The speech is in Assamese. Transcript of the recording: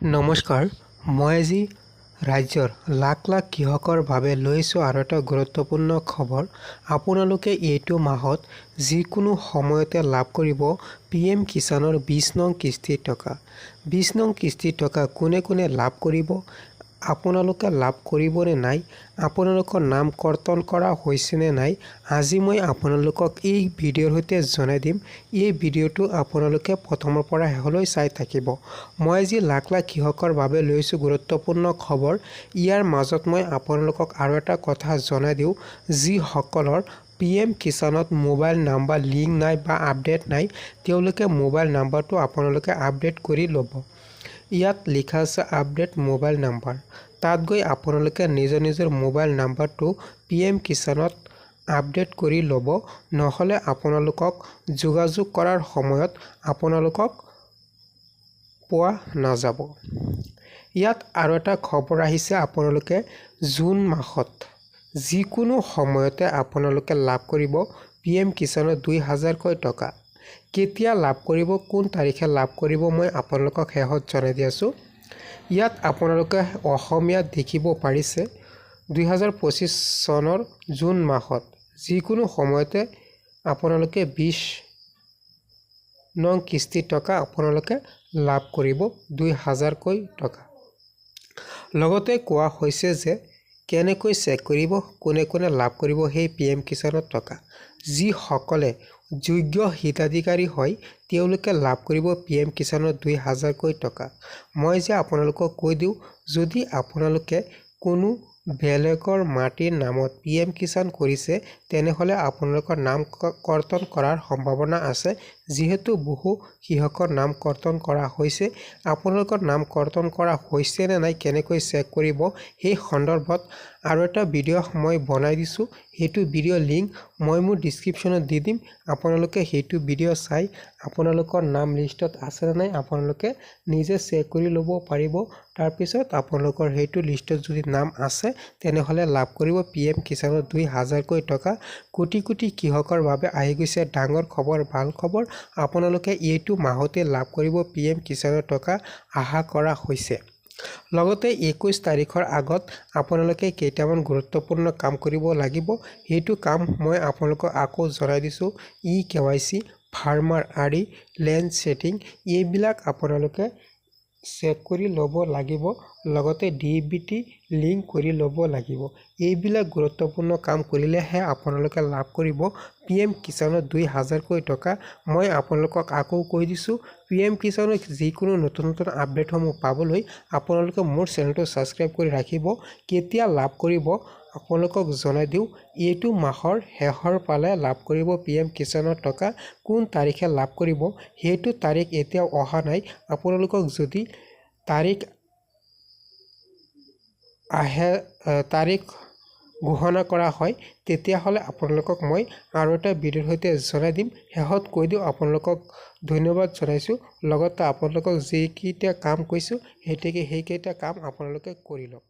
নমস্কাৰ, মই আজি ৰাজ্যৰ লাখ লাখ কৃষকৰ বাবে লৈছোঁ আৰু এটা গুৰুত্বপূৰ্ণ খবৰ। আপোনালোকে এইটো মাহত যিকোনো সময়তে লাভ কৰিব পি এম কিষাণৰ বিছ নং কিস্তিৰ টকা। বিছ নং কিস্তিৰ টকা কোনে কোনে লাভ কৰিব? আপোনালোকে লাভ কৰিবনে নাই? আপোনালোকৰ নাম কৰ্তন কৰা হৈছেনে নাই? আজি মই আপোনালোকক এই ভিডিঅ'ৰ সৈতে জনাই দিম। এই ভিডিঅ'টো আপোনালোকে প্ৰথমৰ পৰা শেষলৈ চাই থাকিব। মই আজি লাখ লাখ কৃষকৰ বাবে লৈছোঁ গুৰুত্বপূৰ্ণ খবৰ। ইয়াৰ মাজত মই আপোনালোকক আৰু এটা কথা জনাই দিওঁ। যিসকলৰ পি এম কিষাণত মোবাইল নাম্বাৰ লিংক নাই বা আপডেট নাই, তেওঁলোকে মোবাইল নাম্বাৰটো আপোনালোকে আপডেট কৰি ল'ব। ইয়াত লিখা আছে আপডেট মোবাইল নাম্বাৰ। তাত গৈ আপোনালোকে নিজৰ নিজৰ মোবাইল নাম্বাৰটো পি এম কিষাণত আপডেট কৰি ল'ব নহ'লে আপোনালোকক যোগাযোগ কৰাৰ সময়ত আপোনালোকক পোৱা নাযাব। ইয়াত আৰু এটা খবৰ আহিছে আপোনালোকে জুন মাহত। যিকোনো সময়তে আপোনালোকে লাভ কৰিব পি এম কিষাণৰ দুই হাজাৰকৈ টকা। কেতিয়া লাভ কৰিব কোন তাৰিখে লাভ কৰিব মই আপোনালোকক শেষত জনাই দি আছোঁ। ইয়াত আপোনালোকে অসমীয়াত দেখিব পাৰিছে দুই হাজাৰ পঁচিছ চনৰ জুন মাহত যিকোনো সময়তে আপোনালোকে বিছ নং কিস্তিৰ টকা আপোনালোকে লাভ কৰিব দুই হাজাৰকৈ টকা। লগতে কোৱা হৈছে যে কেনেকৈ চেক কৰিব কোনে কোনে লাভ কৰিব সেই পি এম কিষাণৰ টকা। যিসকলে যোগ্য হিতাধিকাৰী হয় তেওঁলোকে লাভ কৰিব পি এম কিষাণৰ দুই হাজাৰকৈ টকা। মই যে আপোনালোকক কৈ দিওঁ যদি আপোনালোকে কোনো বেলেগৰ মাটিৰ নামত পি এম কিষাণ কৰিছে তেনেহ'লে আপোনালোকৰ নাম কৰ্তন কৰাৰ সম্ভাৱনা আছে। যিহেতু বহু কৃষকৰ নাম কৰ্তন কৰা হৈছে আপোনালোকৰ নাম কৰ্তন কৰা হৈছে নে নাই কেনেকৈ চেক কৰিব সেই সন্দৰ্ভত আৰু এটা ভিডিঅ' মই বনাই দিছোঁ সেইটো ভিডিঅ' লিংক মই মোৰ ডিছক্ৰিপশ্যনত দি দিম। আপোনালোকে সেইটো ভিডিঅ' চাই আপোনালোকৰ নাম লিষ্টত আছেনে নাই আপোনালোকে নিজে চেক কৰি ল'ব পাৰিব। তাৰপিছত আপোনালোকৰ সেইটো লিষ্টত যদি নাম আছে তেনেহ'লে লাভ কৰিব পি এম কিষাণৰ দুই হাজাৰকৈ টকা। কোটি কোটি কৃষকৰ বাবে আহি গৈছে ডাঙৰ খবৰ ভাল খবৰ। আপোনালোকে এইটো মাহতে লাভ কৰিব পি এম কিষাণৰ টকা। আশা কৰা হৈছে। লগতে একৈছ তাৰিখৰ আগত আপোনালোকে কেইটামান গুৰুত্বপূৰ্ণ কাম কৰিব লাগিব। সেইটো কাম মই আপোনালোকক আকৌ জনাই দিছোঁ। E K Y C farmer আৰি লেণ্ড ছেটিং এইবিলাক আপোনালোকে চেক কৰি ল'ব লাগিব। লগতে ডি বি টি লিংক কৰি ল'ব লাগিব। এইবিলাক গুৰুত্বপূৰ্ণ কাম কৰিলেহে আপোনালোকে লাভ কৰিব। পি এম কিষাণৰ দুই হাজাৰকৈ টকা। মই আপোনালোকক আকৌ কৈ দিছোঁ, পি এম কিষাণৰ যিকোনো নতুন নতুন আপডেটসমূহ পাবলৈ আপোনালোকে মোৰ চেনেলটো ছাবস্ক্ৰাইব কৰি ৰাখিব, কেতিয়া লাভ কৰিব আপোনালোকক জনাই দিওঁ। এইটো মাহৰ শেষৰ পালে লাভ কৰিব পি এম কিষাণৰ টকা। কোন তাৰিখে লাভ কৰিব, সেইটো তাৰিখ এতিয়াও অহা নাই। আপোনালোকক যদি তাৰিখ আহে, তাৰিখ ঘোষণা কৰা হয় তেতিয়াহ'লে আপোনালোকক মই আৰু এটা ভিডিঅ'ৰ সৈতে জনাই দিম। শেষত কৈ দিওঁ আপোনালোকক ধন্যবাদ জনাইছোঁ। লগতে আপোনালোকক যিকেইটা কাম কৈছোঁ সেইটোকে সেইকেইটা কাম আপোনালোকে কৰি লওক।